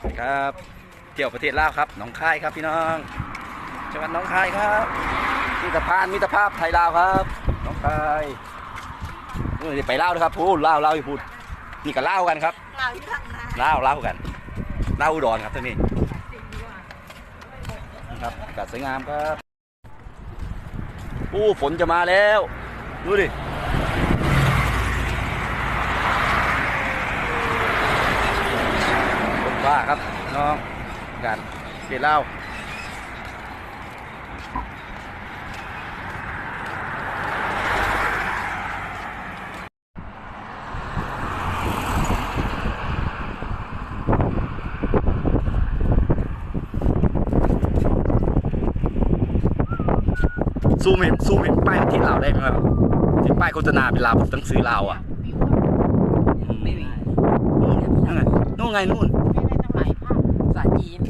สวัสดีครับเที่ยวประเทศลาวครับหนองคายครับพี่น้องจังหวัดหนองคายครับมิตรภาพมิตรภาพไทยลาวครับหนองคายนี่ไปลาวนะครับพูดลาวลาวอยู่พูดนี่ก็ลาวกันครับเราที่ทางนาลาวลาวกันลาวอุดรครับท่านนี้นี่ครับอากาศสวยงามครับอู้ฝนจะมาแล้วดูดิ ฝนฟ้าครับน้องกันเปลี่ยนเล่าวซูมเห็นซูมเห็นป้ายประเทศลาวได้ไหมครับที่ป้ายโฆษณาเป็นลาวหนังสือลาวอะอืมนู่นไงนู่น ไ